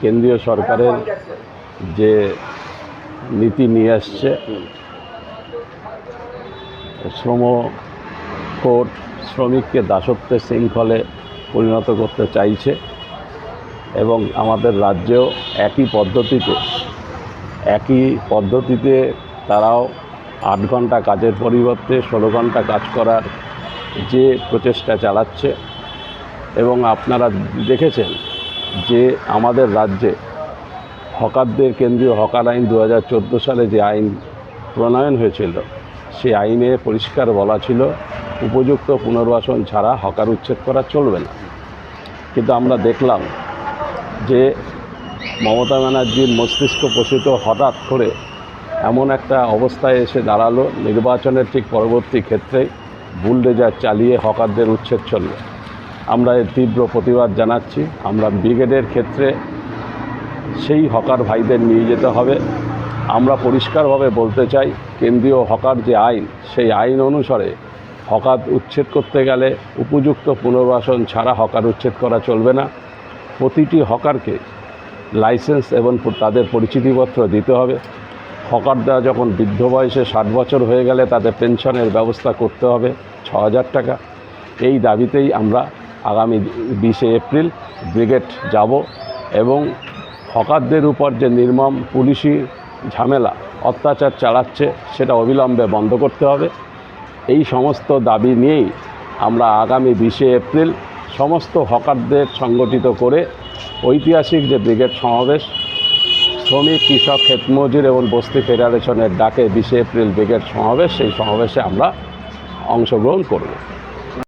কেন্দ্রীয় সরকারের যে নীতি নিয়ে আসছে, শ্রম কোর্ট শ্রমিককে দাসত্বের শৃঙ্খলে পরিণত করতে চাইছে এবং আমাদের রাজ্যেও একই পদ্ধতিতে একই পদ্ধতিতে তারাও আট ঘণ্টা কাজের পরিবর্তে ষোলো ঘণ্টা কাজ করার যে প্রচেষ্টা চালাচ্ছে এবং আপনারা দেখেছেন যে আমাদের রাজ্যে হকারদের কেন্দ্রীয় হকার আইন দু হাজার চোদ্দ সালে যে আইন প্রণয়ন হয়েছিল, সেই আইনে পরিষ্কার বলা ছিল, উপযুক্ত পুনর্বাসন ছাড়া হকার উচ্ছেদ করা চলবে না। কিন্তু আমরা দেখলাম যে মমতা ব্যানার্জির মস্তিষ্ক প্রসূত হঠাৎ করে এমন একটা অবস্থায় এসে দাঁড়াল, নির্বাচনের ঠিক পরবর্তী ক্ষেত্রে বুলডেজার চালিয়ে হকারদের উচ্ছেদ চলল আমরা এর তীব্র প্রতিবাদ জানাচ্ছি। আমরা ব্রিগেডের ক্ষেত্রে সেই হকার ভাইদের নিয়ে যেতে হবে। আমরা পরিষ্কারভাবে বলতে চাই, কেন্দ্রীয় হকার যে আইন, সেই আইন অনুসারে হকার উচ্ছেদ করতে গেলে উপযুক্ত পুনর্বাসন ছাড়া হকার উচ্ছেদ করা চলবে না। প্রতিটি হকারকে লাইসেন্স এবং তাদের পরিচিতিপত্র দিতে হবে। হকাররা যখন বৃদ্ধ বয়সে ষাট বছর হয়ে গেলে তাদের পেনশনের ব্যবস্থা করতে হবে, ছ হাজার টাকা। এই দাবিতেই আমরা আগামী বিশে এপ্রিল ব্রিগেড যাব এবং হকারদের উপর যে নির্মম পুলিশি ঝামেলা, অত্যাচার চালাচ্ছে, সেটা অবিলম্বে বন্ধ করতে হবে। এই সমস্ত দাবি নিয়েই আমরা আগামী বিশে এপ্রিল সমস্ত হকারদের সংগঠিত করে ঐতিহাসিক যে ব্রিগেড সমাবেশ, শ্রমিক, কৃষক ক্ষেতমজুর এবং বস্তি ফেডারেশনের ডাকে বিশে এপ্রিল ব্রিগেড সমাবেশ, সেই সমাবেশে আমরা অংশগ্রহণ করব।